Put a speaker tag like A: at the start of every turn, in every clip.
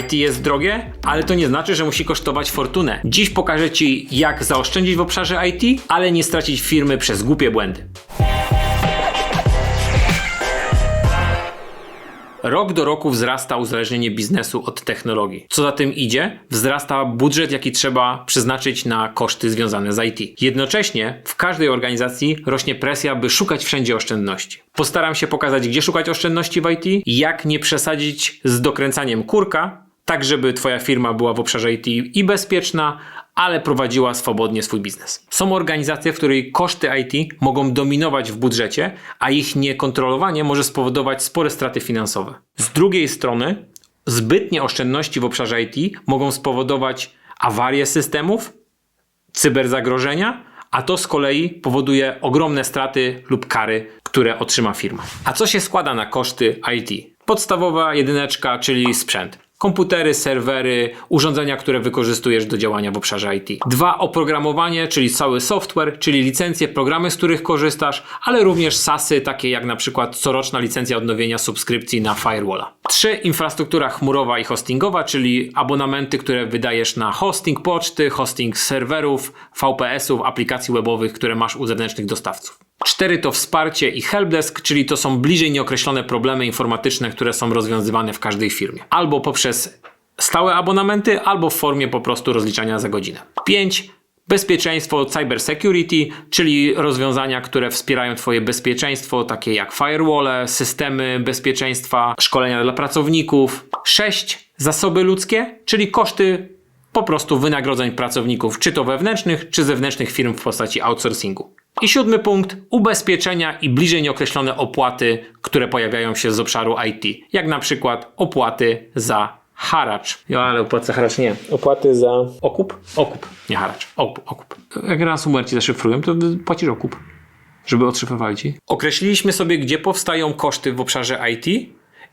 A: IT jest drogie, ale to nie znaczy, że musi kosztować fortunę. Dziś pokażę Ci, jak zaoszczędzić w obszarze IT, ale nie stracić firmy przez głupie błędy. Rok do roku wzrasta uzależnienie biznesu od technologii. Co za tym idzie, wzrasta budżet, jaki trzeba przeznaczyć na koszty związane z IT. Jednocześnie w każdej organizacji rośnie presja, by szukać wszędzie oszczędności. Postaram się pokazać, gdzie szukać oszczędności w IT, jak nie przesadzić z dokręcaniem kurka, tak żeby Twoja firma była w obszarze IT i bezpieczna, ale prowadziła swobodnie swój biznes. Są organizacje, w której koszty IT mogą dominować w budżecie, a ich niekontrolowanie może spowodować spore straty finansowe. Z drugiej strony, zbytnie oszczędności w obszarze IT mogą spowodować awarie systemów, cyberzagrożenia, a to z kolei powoduje ogromne straty lub kary, które otrzyma firma. A co się składa na koszty IT? Podstawowa jedyneczka, czyli sprzęt. Komputery, serwery, urządzenia, które wykorzystujesz do działania w obszarze IT. Dwa, oprogramowanie, czyli cały software, czyli licencje, programy, z których korzystasz, ale również SASy, takie jak na przykład coroczna licencja odnowienia subskrypcji na firewalla. Trzy, infrastruktura chmurowa i hostingowa, czyli abonamenty, które wydajesz na hosting poczty, hosting serwerów, VPS-ów, aplikacji webowych, które masz u zewnętrznych dostawców. Cztery to wsparcie i helpdesk, czyli to są bliżej nieokreślone problemy informatyczne, które są rozwiązywane w każdej firmie. Albo poprzez stałe abonamenty, albo w formie po prostu rozliczania za godzinę. 5. Bezpieczeństwo cyber security, czyli rozwiązania, które wspierają Twoje bezpieczeństwo, takie jak firewall, systemy bezpieczeństwa, szkolenia dla pracowników. 6. Zasoby ludzkie, czyli koszty po prostu wynagrodzeń pracowników, czy to wewnętrznych, czy zewnętrznych firm w postaci outsourcingu. I siódmy punkt, ubezpieczenia i bliżej nieokreślone opłaty, które pojawiają się z obszaru IT, jak na przykład opłaty za haracz. Ja, ale opłaty za haracz nie. Opłaty za okup? Okup, nie haracz. Okup, okup. Jak ransomware ci zaszyfrują, to płacisz okup, żeby odszyfrowali ci. Określiliśmy sobie, gdzie powstają koszty w obszarze IT,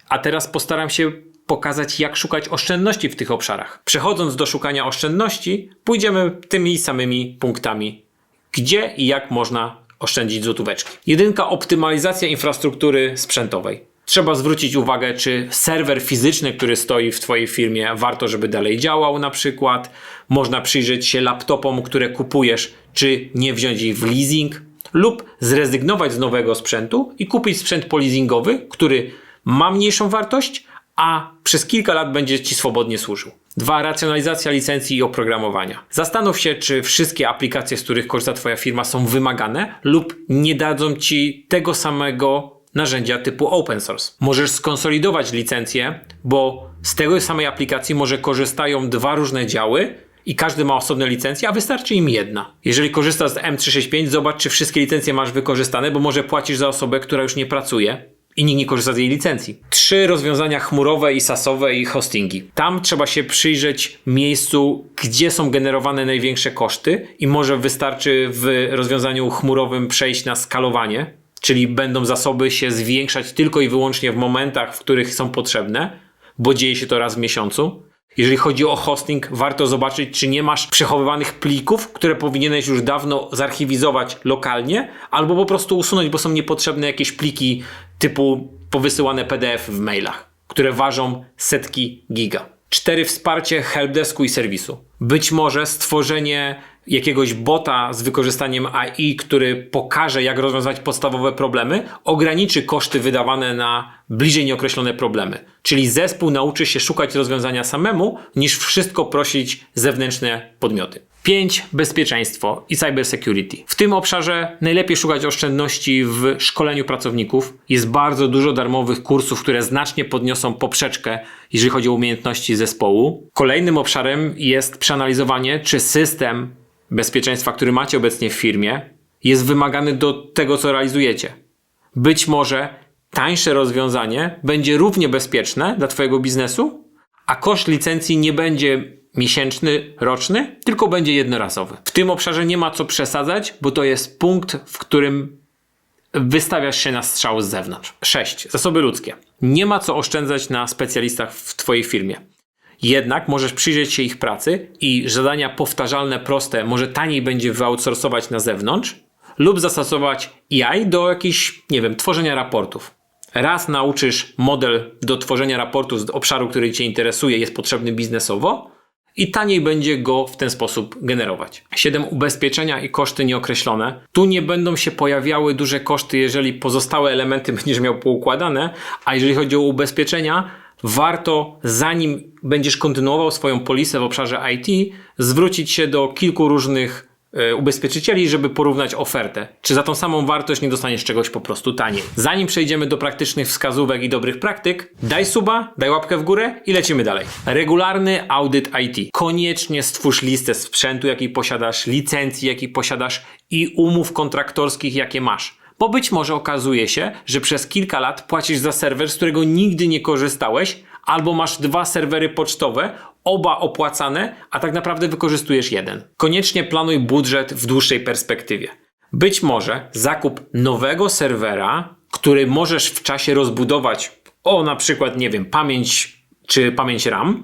A: a teraz postaram się pokazać, jak szukać oszczędności w tych obszarach. Przechodząc do szukania oszczędności, pójdziemy tymi samymi punktami gdzie i jak można oszczędzić złotóweczki. Jedynka optymalizacja infrastruktury sprzętowej. Trzeba zwrócić uwagę, czy serwer fizyczny, który stoi w Twojej firmie, warto, żeby dalej działał na przykład. Można przyjrzeć się laptopom, które kupujesz, czy nie wziąć ich w leasing, lub zrezygnować z nowego sprzętu i kupić sprzęt polizingowy, który ma mniejszą wartość, a przez kilka lat będzie Ci swobodnie służył. Dwa, racjonalizacja licencji i oprogramowania. Zastanów się, czy wszystkie aplikacje, z których korzysta Twoja firma, są wymagane lub nie dadzą Ci tego samego narzędzia typu open source. Możesz skonsolidować licencję, bo z tego samej aplikacji może korzystają dwa różne działy i każdy ma osobne licencje, a wystarczy im jedna. Jeżeli korzystasz z M365, zobacz, czy wszystkie licencje masz wykorzystane, bo może płacisz za osobę, która już nie pracuje i nikt nie korzysta z jej licencji. Trzy rozwiązania chmurowe i sasowe i hostingi. Tam trzeba się przyjrzeć miejscu, gdzie są generowane największe koszty i może wystarczy w rozwiązaniu chmurowym przejść na skalowanie, czyli będą zasoby się zwiększać tylko i wyłącznie w momentach, w których są potrzebne, bo dzieje się to raz w miesiącu. Jeżeli chodzi o hosting, warto zobaczyć, czy nie masz przechowywanych plików, które powinieneś już dawno zarchiwizować lokalnie, albo po prostu usunąć, bo są niepotrzebne jakieś pliki typu powysyłane PDF w mailach, które ważą setki giga. Cztery wsparcie helpdesku i serwisu. Być może stworzenie jakiegoś bota z wykorzystaniem AI, który pokaże, jak rozwiązać podstawowe problemy, ograniczy koszty wydawane na bliżej nieokreślone problemy. Czyli zespół nauczy się szukać rozwiązania samemu, niż wszystko prosić zewnętrzne podmioty. 5. Bezpieczeństwo i cybersecurity. W tym obszarze najlepiej szukać oszczędności w szkoleniu pracowników. Jest bardzo dużo darmowych kursów, które znacznie podniosą poprzeczkę, jeżeli chodzi o umiejętności zespołu. Kolejnym obszarem jest przeanalizowanie, czy system bezpieczeństwa, który macie obecnie w firmie, jest wymagany do tego, co realizujecie. Być może tańsze rozwiązanie będzie równie bezpieczne dla Twojego biznesu, a koszt licencji nie będzie miesięczny, roczny, tylko będzie jednorazowy. W tym obszarze nie ma co przesadzać, bo to jest punkt, w którym wystawiasz się na strzał z zewnątrz. 6. Zasoby ludzkie. Nie ma co oszczędzać na specjalistach w Twojej firmie. Jednak możesz przyjrzeć się ich pracy i zadania powtarzalne, proste, może taniej będzie wyoutsourcować na zewnątrz lub zastosować AI do jakichś, nie wiem, tworzenia raportów. Raz nauczysz model do tworzenia raportu z obszaru, który Cię interesuje, jest potrzebny biznesowo i taniej będzie go w ten sposób generować. 7. Ubezpieczenia i koszty nieokreślone. Tu nie będą się pojawiały duże koszty, jeżeli pozostałe elementy będziesz miał poukładane, a jeżeli chodzi o ubezpieczenia, warto, zanim będziesz kontynuował swoją polisę w obszarze IT, zwrócić się do kilku różnych ubezpieczycieli, żeby porównać ofertę. Czy za tą samą wartość nie dostaniesz czegoś po prostu taniej. Zanim przejdziemy do praktycznych wskazówek i dobrych praktyk, daj suba, daj łapkę w górę i lecimy dalej. Regularny audyt IT. Koniecznie stwórz listę sprzętu, jaki posiadasz, licencji, jaki posiadasz i umów kontraktorskich, jakie masz. Bo być może okazuje się, że przez kilka lat płacisz za serwer, z którego nigdy nie korzystałeś, albo masz dwa serwery pocztowe, oba opłacane, a tak naprawdę wykorzystujesz jeden. Koniecznie planuj budżet w dłuższej perspektywie. Być może zakup nowego serwera, który możesz w czasie rozbudować o na przykład, nie wiem, pamięć czy pamięć RAM,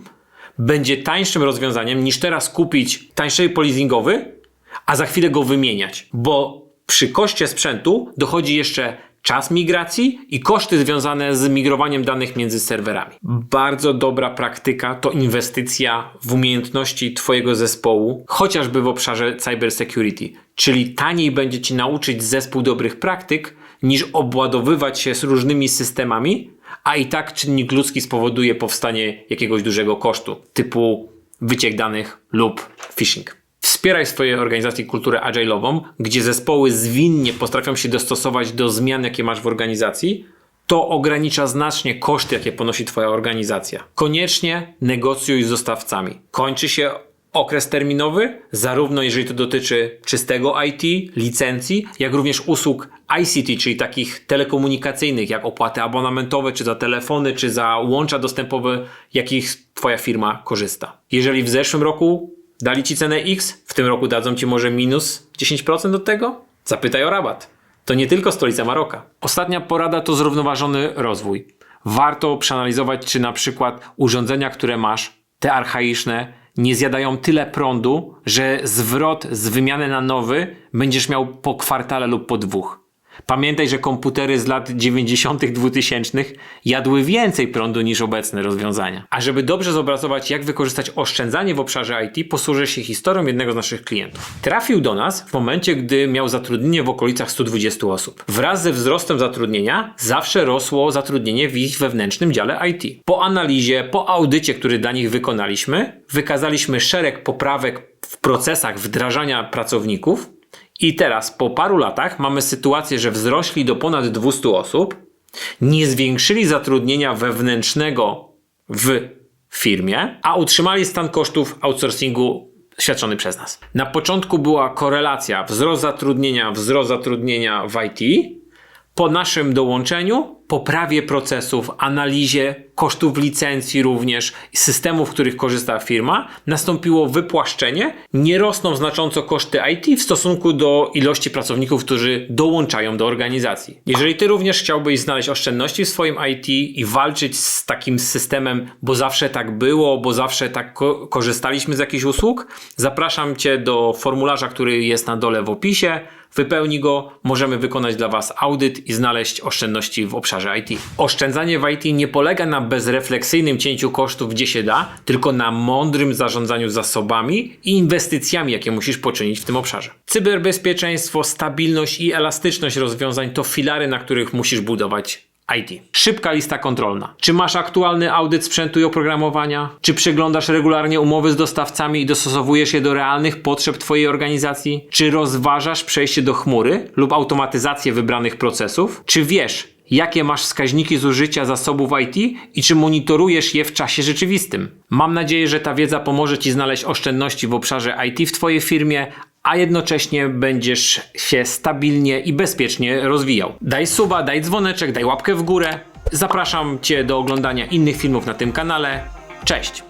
A: będzie tańszym rozwiązaniem niż teraz kupić tańszy polizingowy, a za chwilę go wymieniać, bo przy koszcie sprzętu dochodzi jeszcze czas migracji i koszty związane z migrowaniem danych między serwerami. Bardzo dobra praktyka to inwestycja w umiejętności Twojego zespołu, chociażby w obszarze cybersecurity. Czyli taniej będzie Ci nauczyć zespół dobrych praktyk, niż obładowywać się z różnymi systemami, a i tak czynnik ludzki spowoduje powstanie jakiegoś dużego kosztu, typu wyciek danych lub phishing. Wspieraj swojej organizacji kulturę agile'ową, gdzie zespoły zwinnie potrafią się dostosować do zmian, jakie masz w organizacji. To ogranicza znacznie koszty, jakie ponosi Twoja organizacja. Koniecznie negocjuj z dostawcami. Kończy się okres terminowy, zarówno jeżeli to dotyczy czystego IT, licencji, jak również usług ICT, czyli takich telekomunikacyjnych, jak opłaty abonamentowe, czy za telefony, czy za łącza dostępowe, jakich Twoja firma korzysta. Jeżeli w zeszłym roku dali Ci cenę X, w tym roku dadzą Ci może minus 10% do tego? Zapytaj o rabat. To nie tylko stolica Maroka. Ostatnia porada to zrównoważony rozwój. Warto przeanalizować, czy na przykład urządzenia, które masz, te archaiczne, nie zjadają tyle prądu, że zwrot z wymiany na nowy będziesz miał po kwartale lub po dwóch. Pamiętaj, że komputery z lat 90., 2000 jadły więcej prądu niż obecne rozwiązania. A żeby dobrze zobrazować, jak wykorzystać oszczędzanie w obszarze IT, posłużę się historią jednego z naszych klientów. Trafił do nas w momencie, gdy miał zatrudnienie w okolicach 120 osób. Wraz ze wzrostem zatrudnienia zawsze rosło zatrudnienie w ich wewnętrznym dziale IT. Po analizie, po audycie, który dla nich wykonaliśmy, wykazaliśmy szereg poprawek w procesach wdrażania pracowników, i teraz po paru latach mamy sytuację, że wzrośli do ponad 200 osób, nie zwiększyli zatrudnienia wewnętrznego w firmie, a utrzymali stan kosztów outsourcingu świadczony przez nas. Na początku była korelacja wzrost zatrudnienia, wzrost zatrudnienia w IT. Po naszym dołączeniu poprawie procesów, analizie kosztów licencji również, systemów, w których korzysta firma, nastąpiło wypłaszczenie. Nie rosną znacząco koszty IT w stosunku do ilości pracowników, którzy dołączają do organizacji. Jeżeli ty również chciałbyś znaleźć oszczędności w swoim IT i walczyć z takim systemem, bo zawsze tak było, bo zawsze tak ko korzystaliśmy z jakichś usług, zapraszam cię do formularza, który jest na dole w opisie. Wypełnij go, możemy wykonać dla Was audyt i znaleźć oszczędności w obszarze IT. Oszczędzanie w IT nie polega na bezrefleksyjnym cięciu kosztów gdzie się da, tylko na mądrym zarządzaniu zasobami i inwestycjami, jakie musisz poczynić w tym obszarze. Cyberbezpieczeństwo, stabilność i elastyczność rozwiązań to filary, na których musisz budować IT. Szybka lista kontrolna. Czy masz aktualny audyt sprzętu i oprogramowania? Czy przeglądasz regularnie umowy z dostawcami i dostosowujesz je do realnych potrzeb Twojej organizacji? Czy rozważasz przejście do chmury lub automatyzację wybranych procesów? Czy wiesz, jakie masz wskaźniki zużycia zasobów IT i czy monitorujesz je w czasie rzeczywistym? Mam nadzieję, że ta wiedza pomoże Ci znaleźć oszczędności w obszarze IT w Twojej firmie, a jednocześnie będziesz się stabilnie i bezpiecznie rozwijał. Daj suba, daj dzwoneczek, daj łapkę w górę. Zapraszam Cię do oglądania innych filmów na tym kanale. Cześć!